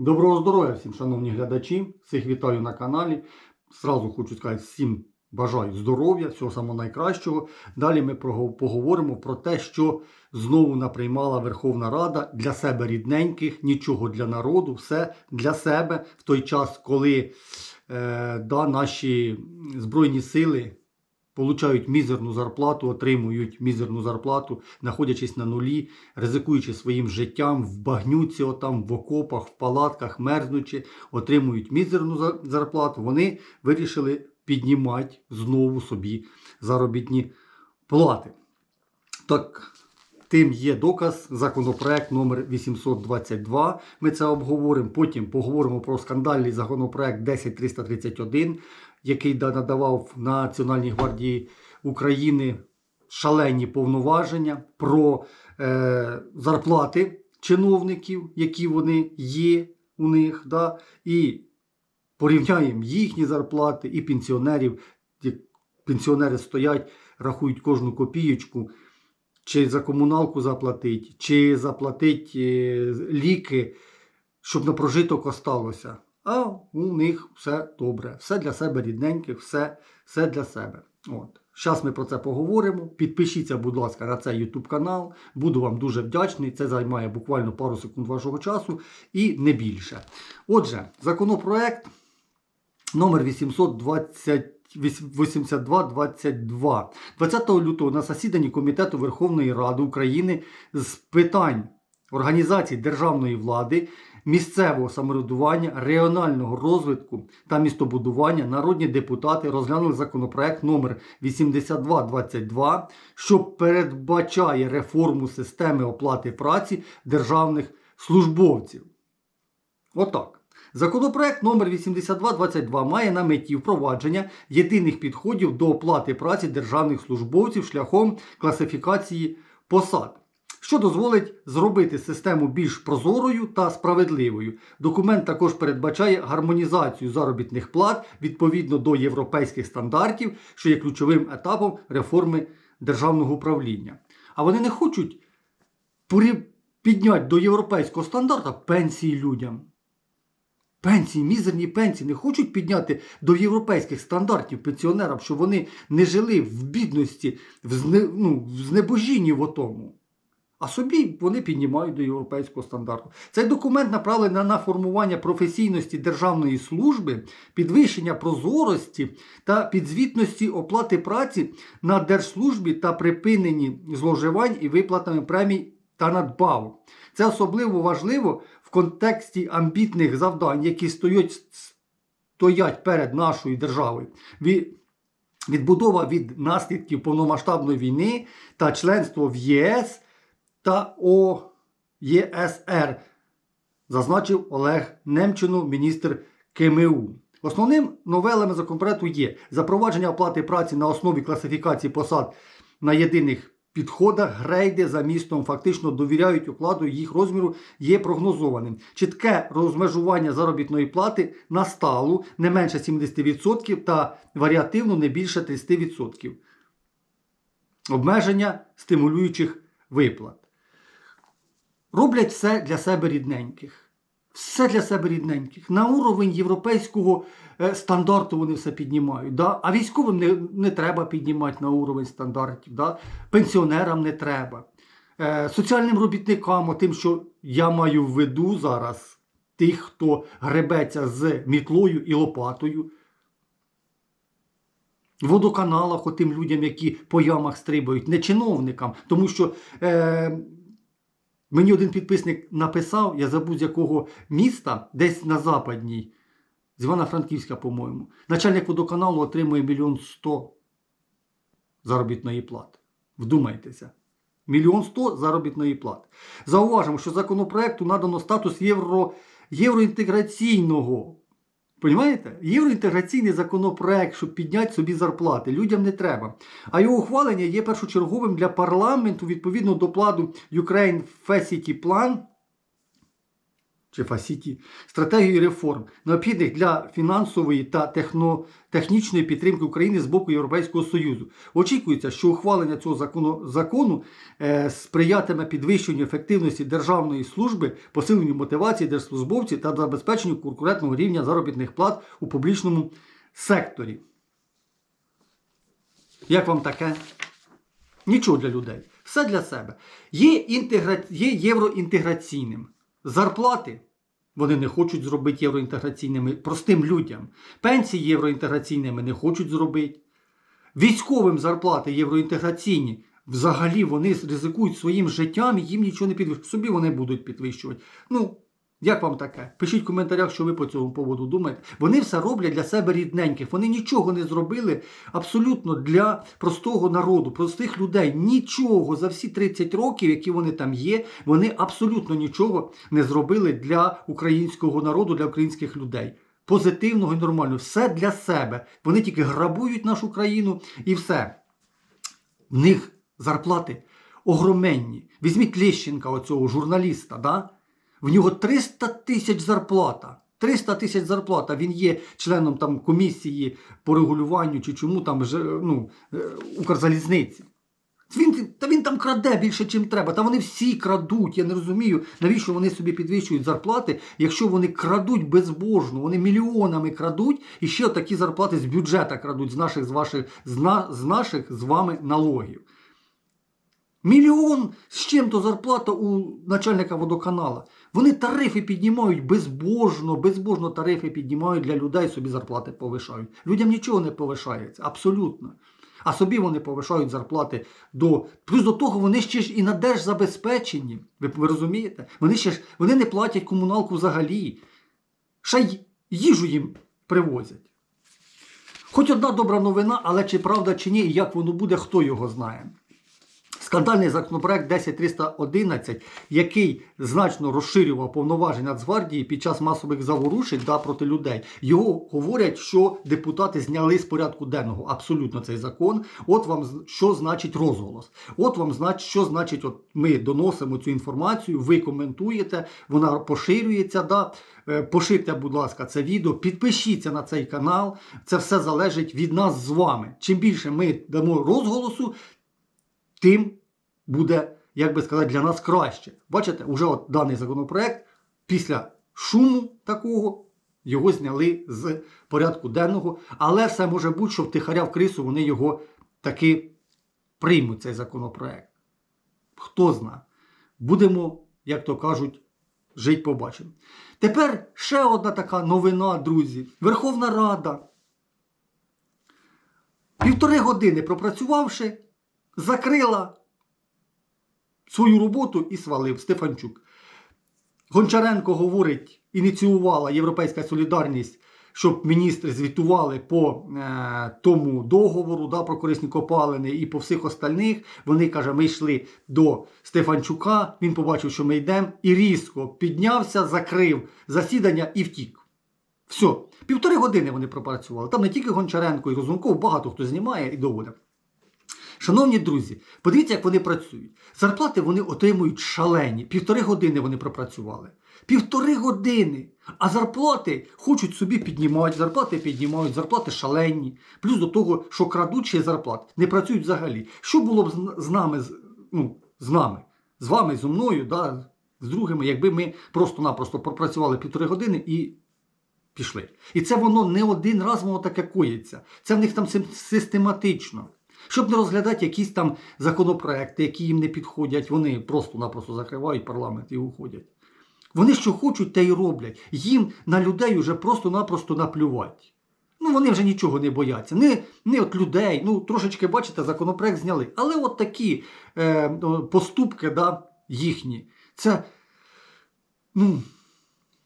Доброго здоров'я всім, шановні глядачі. Всіх вітаю на каналі. Сразу хочу сказати всім бажаю здоров'я, всього самого найкращого. Далі ми поговоримо про те, що знову наприймала Верховна Рада для себе рідненьких, нічого для народу, все для себе в той час, коли е, да, наші Збройні сили получають мізерну зарплату, отримують мізерну зарплату, знаходячись на нулі, ризикуючи своїм життям в багнюці, отам, в окопах, в палатках, мерзнучи, отримують мізерну зарплату. Вони вирішили піднімати знову собі заробітні плати. Так, тим є доказ, законопроект номер 822. Ми це обговоримо. Потім поговоримо про скандальний законопроект 10331, який да- надавав Національній гвардії України шалені повноваження про е, зарплати чиновників, які вони є у них. Да? І порівняємо їхні зарплати і пенсіонерів. Пенсіонери стоять, рахують кожну копієчку чи за комуналку заплатить, чи заплатить е, ліки, щоб на прожиток осталося. А у них все добре, все для себе рідненьких, все, все для себе. От. Зараз ми про це поговоримо. Підпишіться, будь ласка, на цей YouTube канал. Буду вам дуже вдячний. Це займає буквально пару секунд вашого часу і не більше. Отже, законопроект номер 820. 8222. 20 лютого на засіданні Комітету Верховної Ради України з питань організації державної влади, місцевого самоврядування, регіонального розвитку та містобудування народні депутати розглянули законопроект номер 8222, що передбачає реформу системи оплати праці державних службовців. Отак. Законопроект номер 8222 має на меті впровадження єдиних підходів до оплати праці державних службовців шляхом класифікації посад, що дозволить зробити систему більш прозорою та справедливою. Документ також передбачає гармонізацію заробітних плат відповідно до європейських стандартів, що є ключовим етапом реформи державного управління. А вони не хочуть підняти до європейського стандарта пенсії людям. Пенсії, мізерні пенсії не хочуть підняти до європейських стандартів пенсіонерам, щоб вони не жили в бідності, в, зне, ну, в знебожінні в отому. А собі вони піднімають до європейського стандарту. Цей документ направлений на формування професійності державної служби, підвищення прозорості та підзвітності оплати праці на держслужбі та припиненні зловживань і виплатами премій та надбавок. Це особливо важливо в контексті амбітних завдань, які стоять, стоять перед нашою державою. Відбудова від наслідків повномасштабної війни та членство в ЄС та ОЄСР, зазначив Олег Немчинов, міністр КМУ. Основним новелами законопроекту є запровадження оплати праці на основі класифікації посад на єдиних підходах, грейди за містом фактично довіряють окладу і їх розміру є прогнозованим. Чітке розмежування заробітної плати на сталу не менше 70% та варіативно не більше 30%. Обмеження стимулюючих виплат. Роблять все для себе рідненьких. Все для себе рідненьких. На уровень європейського е, стандарту вони все піднімають. Да? А військовим не, не треба піднімати на уровень стандартів. Да? Пенсіонерам не треба. Е, соціальним робітникам, тим, що я маю в виду зараз, тих, хто гребеться з мітлою і лопатою. Водоканалах, отим людям, які по ямах стрибають, не чиновникам. Тому що е, Мені один підписник написав, я забув з якого міста, десь на западній, з Івано-Франківська, по-моєму. Начальник водоканалу отримує мільйон сто заробітної плати. Вдумайтеся. Мільйон сто заробітної плати. Зауважимо, що законопроекту надано статус євро, євроінтеграційного. Понімаєте? Євроінтеграційний законопроект, щоб підняти собі зарплати. Людям не треба. А його ухвалення є першочерговим для парламенту відповідно до плану Ukraine Facility Plan. Чи Фасіті, стратегію реформ, необхідних для фінансової та техно, технічної підтримки України з боку Європейського Союзу. Очікується, що ухвалення цього закону, закону е, сприятиме підвищенню ефективності державної служби, посиленню мотивації держслужбовців та забезпеченню конкурентного рівня заробітних плат у публічному секторі. Як вам таке? Нічого для людей. Все для себе. Є, інтегра... є євроінтеграційним. Зарплати вони не хочуть зробити євроінтеграційними простим людям. Пенсії євроінтеграційними не хочуть зробити. Військовим зарплати євроінтеграційні. Взагалі вони ризикують своїм життям і їм нічого не підвищують. Собі вони будуть підвищувати. Ну, як вам таке? Пишіть в коментарях, що ви по цьому поводу думаєте. Вони все роблять для себе рідненьких. Вони нічого не зробили абсолютно для простого народу, простих людей. Нічого за всі 30 років, які вони там є, вони абсолютно нічого не зробили для українського народу, для українських людей. Позитивного і нормального. Все для себе. Вони тільки грабують нашу країну і все. В них зарплати огроменні. Візьміть Лещенка, оцього журналіста, да? В нього 300 тисяч зарплата. 300 тисяч зарплата. Він є членом там комісії по регулюванню чи чому там ну, е, Укрзалізниці. Він, та він там краде більше, чим треба. Та вони всі крадуть. Я не розумію, навіщо вони собі підвищують зарплати, якщо вони крадуть безбожно, вони мільйонами крадуть і ще такі зарплати з бюджета крадуть з наших з ваших з, на, з наших з вами налогів. Мільйон з чим-то зарплата у начальника водоканала. Вони тарифи піднімають безбожно, безбожно тарифи піднімають для людей, собі зарплати повишають. Людям нічого не повишається, абсолютно. А собі вони повишають зарплати до. Плюс до того вони ще ж і на держзабезпеченні. Ви, ви розумієте? Вони ще ж вони не платять комуналку взагалі. Ще й їжу їм привозять. Хоч одна добра новина, але чи правда, чи ні, і як воно буде, хто його знає. Скандальний законопроект 10311, який значно розширював повноваження Нацгвардії під час масових заворушень да, проти людей. Його говорять, що депутати зняли з порядку денного абсолютно цей закон. От вам що значить розголос. От вам значить, що значить, от ми доносимо цю інформацію, ви коментуєте, вона поширюється. Да. Е, Поширте, будь ласка, це відео, підпишіться на цей канал. Це все залежить від нас з вами. Чим більше ми дамо розголосу, тим буде, як би сказати, для нас краще. Бачите, уже от даний законопроект після шуму такого його зняли з порядку денного, але все може бути, що втихаря в крису вони його таки приймуть, цей законопроект. Хто зна. Будемо, як то кажуть, жить побачимо. Тепер ще одна така новина, друзі. Верховна Рада. Півтори години пропрацювавши, закрила свою роботу і свалив Стефанчук. Гончаренко говорить, ініціювала Європейська солідарність, щоб міністри звітували по е, тому договору да, про корисні копалини і по всіх остальних. Вони каже, ми йшли до Стефанчука. Він побачив, що ми йдемо, і різко піднявся, закрив засідання і втік. Все, півтори години вони пропрацювали. Там не тільки Гончаренко і Розумков, багато хто знімає і доводить. Шановні друзі, подивіться, як вони працюють. Зарплати вони отримують шалені. Півтори години вони пропрацювали. Півтори години. А зарплати хочуть собі піднімають, зарплати піднімають, зарплати шалені. Плюс до того, що крадуть ще зарплат, не працюють взагалі. Що було б з- нами, ну, з нами, з вами, зі мною, да, з другими, якби ми просто-напросто пропрацювали півтори години і пішли. І це воно не один раз воно таке коїться. Це в них там систематично. Щоб не розглядати якісь там законопроекти, які їм не підходять, вони просто-напросто закривають парламент і уходять. Вони що хочуть, те й роблять. Їм на людей вже просто-напросто наплювати. Ну, вони вже нічого не бояться. Не, не от людей, ну трошечки, бачите, законопроект зняли. Але от такі е, поступки да, їхні. Це, ну,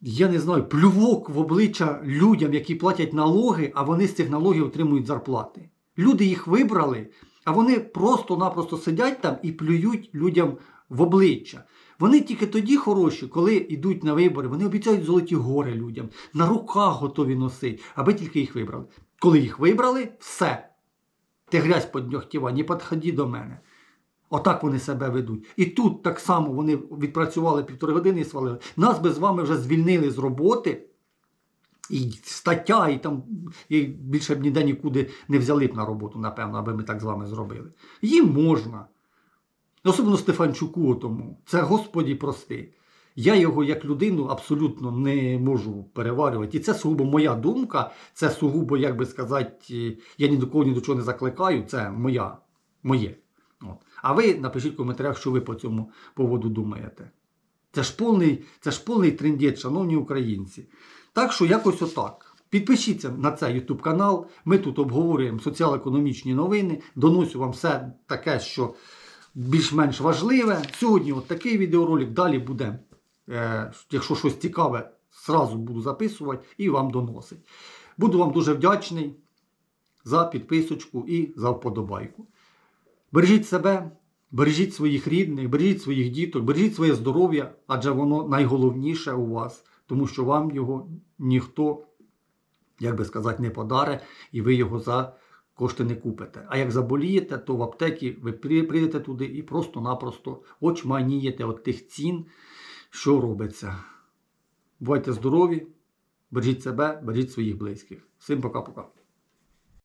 я не знаю, плювок в обличчя людям, які платять налоги, а вони з цих налогів отримують зарплати. Люди їх вибрали, а вони просто-напросто сидять там і плюють людям в обличчя. Вони тільки тоді хороші, коли йдуть на вибори. Вони обіцяють золоті гори людям, на руках готові носити, аби тільки їх вибрали. Коли їх вибрали, все. Ти грязь под ногтєва, не підходи до мене. Отак вони себе ведуть. І тут так само вони відпрацювали півтори години і свалили. Нас би з вами вже звільнили з роботи. І стаття, і там і більше б ніде нікуди не взяли б на роботу, напевно, аби ми так з вами зробили. Їм можна. Особливо Стефанчуку тому. Це Господі прости. Я його як людину абсолютно не можу переварювати. І це сугубо моя думка, це сугубо, як би сказати, я ні до кого ні до чого не закликаю, це моя, моє. От. А ви напишіть в коментарях, що ви по цьому поводу думаєте. Це ж повний, це ж повний трендець, шановні українці. Так що якось отак. Підпишіться на цей YouTube канал. Ми тут обговорюємо соціал-економічні новини. Доносю вам все таке, що більш-менш важливе. Сьогодні от такий відеоролик. Далі буде, е, якщо щось цікаве, зразу буду записувати і вам доносити. Буду вам дуже вдячний за підписочку і за вподобайку. Бережіть себе, бережіть своїх рідних, бережіть своїх діток, бережіть своє здоров'я, адже воно найголовніше у вас, тому що вам його ніхто, як би сказати, не подаре, і ви його за кошти не купите. А як заболієте, то в аптекі ви прийдете туди і просто-напросто очманієте от тих цін, що робиться. Бувайте здорові, бережіть себе, бережіть своїх близьких. Всім пока-пока.